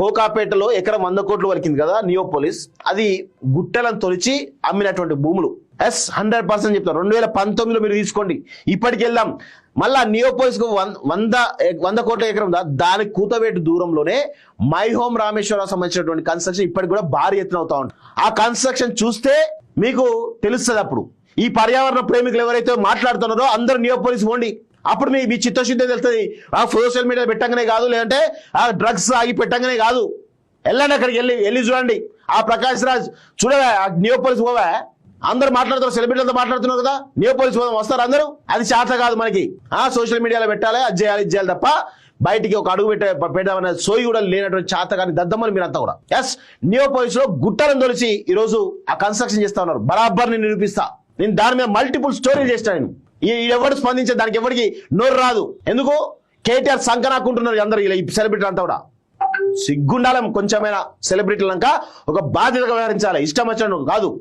కోకాపేటలో ఎకరం వంద కోట్లు వలికింది కదా నియోపోలిస్. అది గుట్టలను తొలిచి అమ్మినటువంటి భూములు. ఎస్ హండ్రెడ్ పర్సెంట్ చెప్తాను రెండు వేల పంతొమ్మిదిలో మీరు తీసుకోండి. ఇప్పటికి వెళ్దాం మళ్ళా నియోపోలిస్కు వంద వంద కోట్ల ఎకరం ఉందా? దాని కూతవేటు దూరంలోనే మై హోమ్ రామేశ్వరరావు సంబంధించినటువంటి కన్స్ట్రక్షన్ ఇప్పటికి కూడా భారీ ఎత్తున అవుతా ఉంటుంది ఆ కన్స్ట్రక్షన్ చూస్తే మీకు తెలుస్తుంది అప్పుడు. ఈ పర్యావరణ ప్రేమికులు ఎవరైతే మాట్లాడుతున్నారో అందరూ నియోపోలిస్ పోండి. అప్పుడు మీ మీ చిత్తశుద్ధి తెలుస్తుంది. ఆ సోషల్ మీడియా పెట్టంగానే కాదు లేదంటే ఆ డ్రగ్స్ ఆగి పెట్టంగానే కాదు. వెళ్ళండి అక్కడికి వెళ్ళి వెళ్ళి చూడండి. ఆ ప్రకాష్ రాజ్ చూడవా? ఆ నియోపోలిస్ పోవా? అందరూ మాట్లాడుతున్నారు సెలబ్రిటీలతో మాట్లాడుతున్నారు కదా. నియోపోలిస్ పోదాం వస్తారు అందరూ? అది చేత కాదు మనకి. ఆ సోషల్ మీడియాలో పెట్టాలి అది చేయాలి ఇది చేయాలి తప్ప బయటికి ఒక అడుగు పెట్టే పెట్టామనే సోయి కూడా లేనటువంటి చేత కానీ దద్దమ్మని మీరంతా కూడా. ఎస్ నియోపోలిస్లో గుట్టలను తొలిచి ఈరోజు ఆ కన్స్ట్రక్షన్ చేస్తా ఉన్నారు. బరాబర్ నేను నిరూపిస్తా. నేను దాని మీద మల్టిపుల్ స్టోరీలు చేస్తాను నేను. ఈ- ఎవరు స్పందించే దానికి ఎవరికి నోరు రాదు. ఎందుకు? కేటీఆర్ సంకనాకుంటున్నారు అందరు ఇలా ఈ సెలబ్రిటీ అంతా కూడా. సిగ్గుండాలం కొంచెమైనా సెలబ్రిటీలంక ఒక బాధ్యతగా వ్యవహరించాలి. ఇష్టం వచ్చినట్టు కాదు.